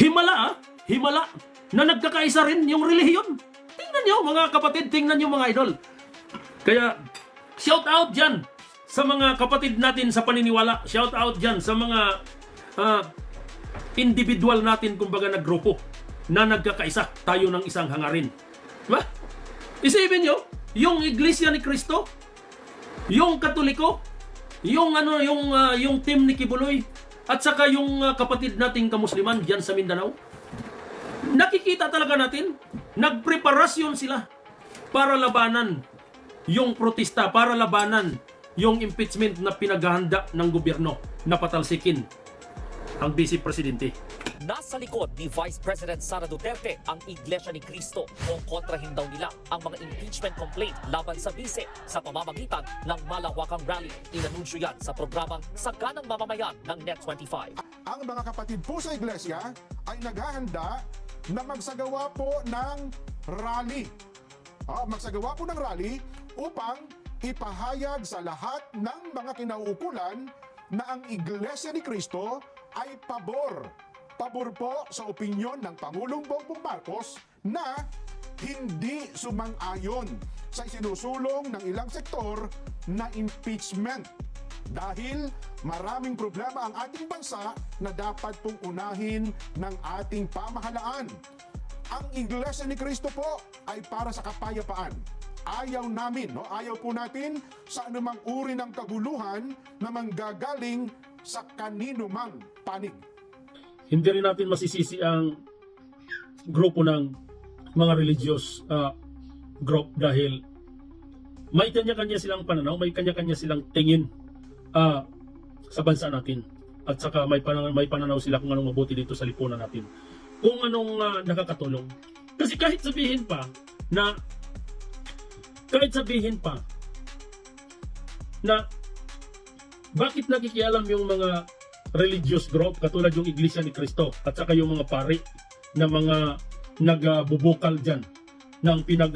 Himala, himala, na nagkakaisa rin yung relihiyon. Tingnan nyo, mga kapatid, tingnan nyo mga idol. Kaya, shout out dyan sa mga kapatid natin sa paniniwala. Shout out dyan sa mga ah, individual natin, kumbaga na grupo, na nagkakaisa tayo ng isang hangarin. Diba? Isipin nyo, yung Iglesia ni Cristo, yung Katoliko, yung ano, yung ah, yung team ni Kibuloy, at saka yung ah, kapatid nating kamusliman diyan sa Mindanao. Nakikita talaga natin, nagpreparasyon sila para labanan yung protesta, para labanan yung impeachment na pinaghahanda ng gobyerno na patalsikin ang Vice Presidente. Nasa likod ni Vice President Sara Duterte ang Iglesia ni Cristo o kontrahin daw nila ang mga impeachment complaint laban sa bise sa pamamagitan ng malawakang rally. Inanunsyo yan sa programang Saganang Mamamayan ng Net25. ang mga kapatid po sa iglesia ay naghahanda na magsagawa po ng rally. Ah, magsagawa po ng rally upang ipahayag sa lahat ng mga kinauukulan na ang Iglesia ni Cristo ay pabor. Pabor po sa opinyon ng Pangulong Bongbong Marcos na hindi sumang-ayon sa isinusulong ng ilang sektor na impeachment dahil maraming problema ang ating bansa na dapat pong unahin ng ating pamahalaan. Ang Iglesia ni Cristo po ay para sa kapayapaan. Ayaw namin, no? ayaw po natin sa anumang uri ng kaguluhan na manggagaling sa kanino mang panig. Hindi rin natin masisisi ang grupo ng mga religious ah, group dahil may kanya-kanya silang pananaw, may kanya-kanya silang tingin ah, sa bansa natin. At saka may pananaw, may pananaw sila kung anong mabuti dito sa lipunan natin. Kung anong ah, nakakatulong. Kasi kahit sabihin pa na kahit sabihin pa na bakit nakikialam yung mga religious group katulad yung Iglesia ni Cristo at saka yung mga pari na mga nagbubukal dyan ng pinag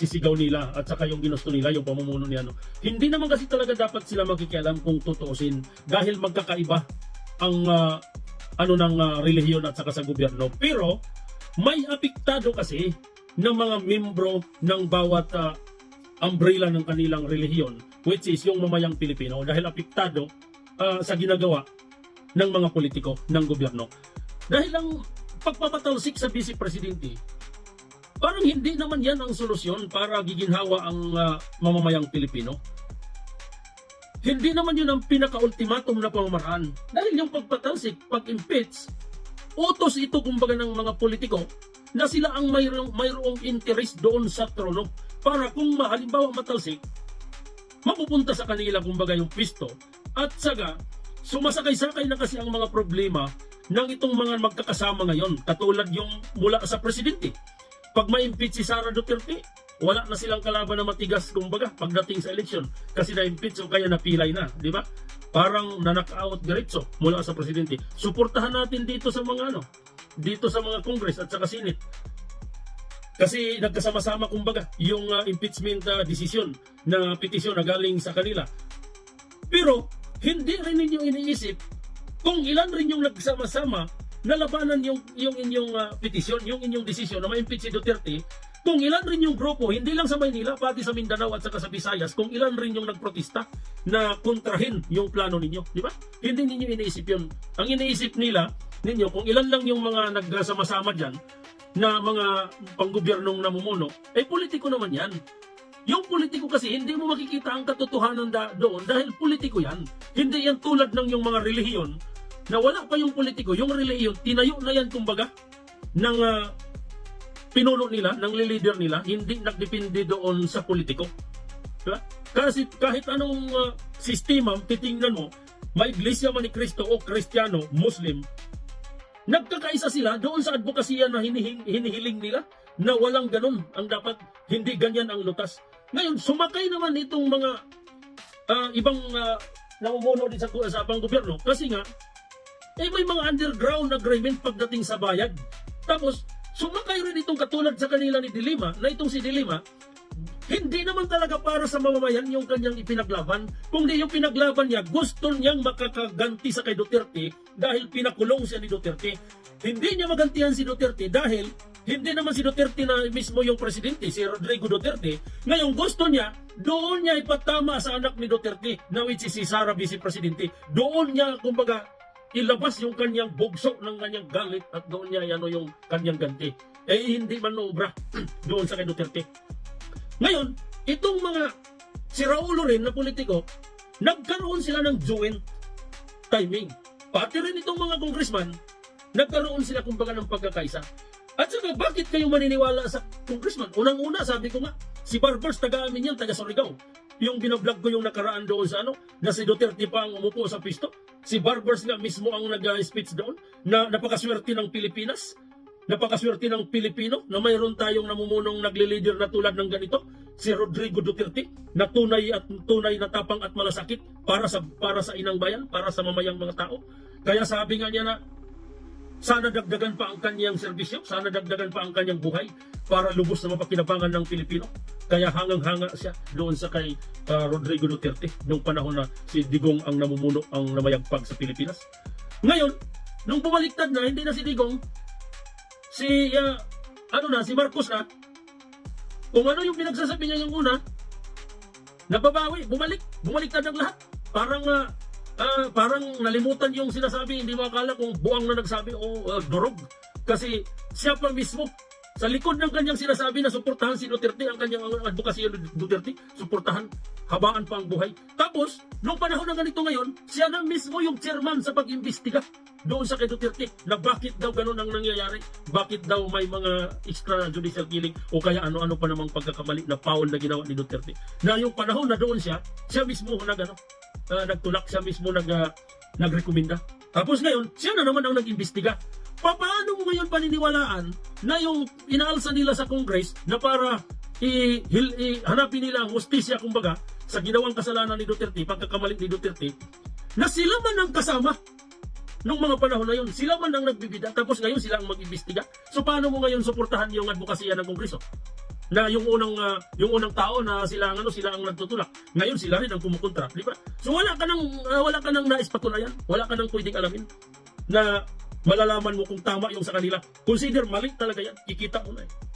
sisigaw nila at saka yung ginusto nila yung pamumuno ni ano. Hindi naman kasi talaga dapat sila makikialam kung tutuusin dahil magkakaiba ang ah, ano ng ah, relihiyon at saka sa gobyerno. Pero may apektado kasi ng mga membro ng bawat ah, umbrella ng kanilang relihiyon which is yung mamayang Pilipino dahil apektado ah, sa ginagawa ng mga politiko ng gobyerno. Dahil ang pagpapatalsik sa vice presidente, parang hindi naman yan ang solusyon para giginhawa ang ah, mamamayang Pilipino. Hindi naman yun ang pinaka-ultimatum na pamamaraan. Dahil yung pagpatalsik, pag-impeach, utos ito kumbaga ng mga politiko na sila ang mayroong, mayroong interest doon sa trono para kung halimbawa matalsik, mapupunta sa kanila kumbaga yung pisto at saka sumasakay-sakay na kasi ang mga problema ng itong mga magkakasama ngayon. Katulad yung mula sa presidente. Pag ma-impeach si Sara Duterte wala na silang kalaban na matigas kumbaga pagdating sa eleksyon. Kasi na-impeach o kaya napilay na di ba? Parang nanak-out diretso mula sa presidente. Suportahan natin dito sa mga ano dito sa mga congress at saka senate. Kasi nagkasama-sama kumbaga yung uh, impeachment uh, decision na petisyon na galing sa kanila. Pero hindi rin ninyo iniisip kung ilan rin yung nagsama-sama na labanan yung, yung inyong uh, petisyon, yung inyong desisyon na ma-impeach si Duterte, kung ilan rin yung grupo, hindi lang sa Maynila, pati sa Mindanao at sa Visayas, kung ilan rin yung nagprotesta na kontrahin yung plano ninyo, di ba? Hindi ninyo iniisip yun. Ang iniisip nila, ninyo, kung ilan lang yung mga nagsama-sama dyan, na mga panggobyernong namumuno, eh politiko naman yan. Yung politiko kasi hindi mo makikita ang katotohanan da- doon dahil politiko yan. Hindi yan tulad ng yung mga relihiyon na wala pa yung politiko, yung relihiyon, tinayo na yan kumbaga ng ah, pinuno nila, ng leader nila, hindi nagdepende doon sa politiko. Diba? Kasi kahit anong ah, sistema, titingnan mo, may iglesia man ni Kristo o Kristiyano, Muslim, nagkakaisa sila doon sa advokasya na hinihing, hinihiling nila na walang ganun ang dapat hindi ganyan ang lutas. Ngayon, sumakay naman itong mga ah, ibang uh, namumuno din sa, sa pang gobyerno kasi nga eh may mga underground agreement pagdating sa bayad. Tapos, sumakay rin itong katulad sa kanila ni Dilima, na itong si Dilima, hindi naman talaga para sa mamamayan yung kanyang ipinaglaban. Kundi yung pinaglaban niya, gusto niyang makakaganti sa kay Duterte dahil pinakulong siya ni Duterte. Hindi niya magantihan si Duterte dahil hindi naman si Duterte na mismo yung presidente, si Rodrigo Duterte. Ngayon gusto niya, doon niya ipatama sa anak ni Duterte na which is si Sara Vice Presidente. Doon niya, kumbaga, ilabas yung kanyang bugso ng kanyang galit at doon niya ano yung kanyang ganti. Eh hindi man obra doon sa kay Duterte. Ngayon, itong mga si Raulo rin na politiko, nagkaroon sila ng joint timing. Pati rin itong mga congressman, nagkaroon sila kumbaga ng pagkakaisa. At saka, bakit kayo maniniwala sa congressman? Unang-una, sabi ko nga, si Barbers, taga amin yan, taga Surigao. Yung binablog ko yung nakaraan doon sa ano, na si Duterte pa ang umupo sa pisto. Si Barbers nga mismo ang nag-speech doon, na napakaswerte ng Pilipinas napakaswerte ng Pilipino na mayroon tayong namumunong nagle-leader na tulad ng ganito, si Rodrigo Duterte, na tunay at tunay na tapang at malasakit para sa para sa inang bayan, para sa mamayang mga tao. Kaya sabi nga niya na sana dagdagan pa ang kanyang serbisyo, sana dagdagan pa ang kanyang buhay para lubos na mapakinabangan ng Pilipino. Kaya hangang-hanga siya doon sa kay ah, Rodrigo Duterte noong panahon na si Digong ang namumuno ang namayagpag sa Pilipinas. Ngayon, nung bumaliktad na, hindi na si Digong, si ah, ano na si Marcos na kung ano yung pinagsasabi niya yung una nababawi bumalik bumaliktad ng lahat parang ah, ah, parang nalimutan yung sinasabi hindi mo akala kung buang na nagsabi o ah, durog. Kasi siya pa mismo sa likod ng kanyang sinasabi na suportahan si Duterte ang kanyang advokasya ni Duterte suportahan habaan pa ang buhay. Tapos nung panahon na ganito ngayon siya na mismo yung chairman sa pag-imbestiga doon sa kay Duterte na bakit daw ganun ang nangyayari? Bakit daw may mga extrajudicial killing? O kaya ano-ano pa namang pagkakamali na foul na ginawa ni Duterte? Na yung panahon na doon siya siya mismo nag ano, ah, nagtulak siya mismo nag ah, nagrekomenda. Tapos ngayon siya na naman ang nag-imbestiga Pa- paano mo ngayon paniniwalaan na yung inaalsa nila sa Congress na para i, hanapin nila ang hustisya kumbaga sa ginawang kasalanan ni Duterte, pagkakamali ni Duterte, na sila man ang kasama nung mga panahon na yun. Sila man ang nagbibida, tapos ngayon sila ang mag-imbestiga. So paano mo ngayon suportahan yung advokasya ng Kongreso? Na yung unang ah, yung unang tao na sila ang ano sila ang nagtutulak. Ngayon sila rin ang kumukontra, di ba? So wala ka nang ah, wala ka nang naispatunayan, wala ka nang pwedeng alamin na malalaman mo kung tama yung sa kanila. Consider mali talaga yan. Kikita mo na eh.